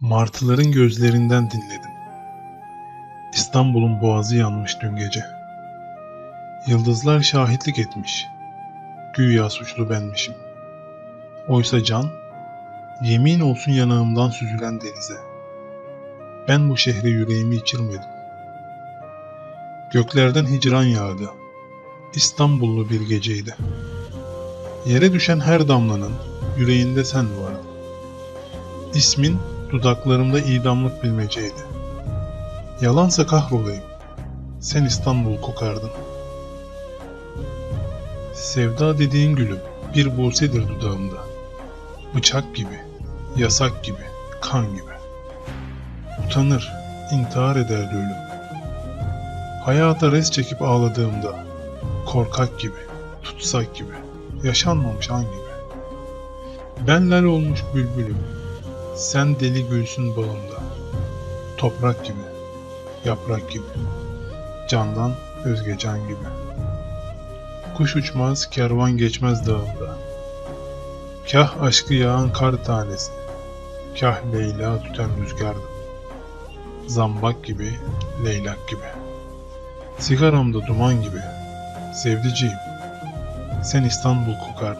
Martıların gözlerinden dinledim. İstanbul'un boğazı yanmış dün gece. Yıldızlar şahitlik etmiş. Güya suçlu benmişim. Oysa can, yemin olsun yanağımdan süzülen denize. Ben bu şehre yüreğimi içirmedim. Göklerden hicran yağdı. İstanbullu bir geceydi. Yere düşen her damlanın yüreğinde sen vardın. İsmin dudaklarımda idamlık bilmeceydi. Yalansa kahrolayım. Sen İstanbul kokardın. Sevda dediğin gülüm bir busedir dudağımda. Bıçak gibi, yasak gibi, kan gibi. Utanır, intihar ederdi ölüm. Hayata res çekip ağladığımda korkak gibi, tutsak gibi, yaşanmamış an gibi. Ben lal olmuş bülbülüm, sen deli gülsün bağımda. Toprak gibi, yaprak gibi, candan özge can gibi. Kuş uçmaz, kervan geçmez dağımda. Kah aşkı yağan kar tanesi, kah Leyla tüten rüzgardım. Zambak gibi, leylak gibi. Sigaramda duman gibi, sevdiciğim. Sen İstanbul kokar.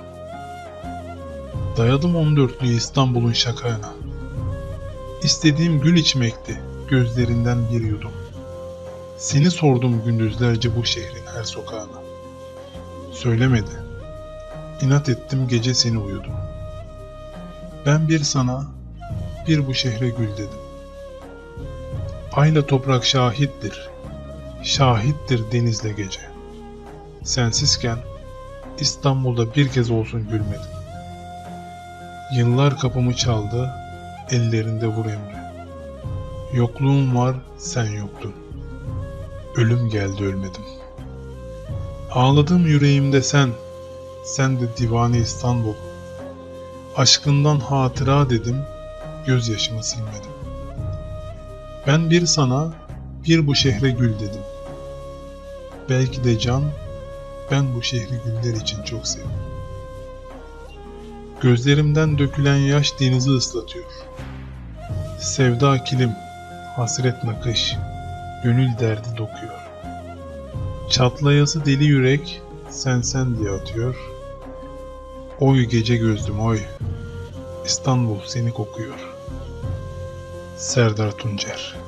Dayadım on dörtlüğü İstanbul'un şakağına. İstediğim gül içmekti, gözlerinden bir yudum. Seni sordum gündüzlerce bu şehrin her sokağına. Söylemedi. İnat ettim gece seni uyudum. Ben bir sana, bir bu şehre gül dedim. Ayla toprak şahittir, şahittir denizle gece. Sensizken İstanbul'da bir kez olsun gülmedim. Yıllar kapımı çaldı, ellerinde vur emri. Yokluğum var, sen yoktun. Ölüm geldi ölmedim. Ağladım yüreğimde sen, sen de divane İstanbul. Aşkından hatıra dedim, gözyaşımı silmedim. Ben bir sana, bir bu şehre gül dedim. Belki de can, ben bu şehri güller için çok sevdim. Gözlerimden dökülen yaş denizi ıslatıyor. Sevda kilim, hasret nakış, gönül derdi dokuyor. Çatlayası deli yürek, sen sen diye atıyor. Oy gece gözlüm oy, İstanbul seni kokuyor. Serdar Tuncer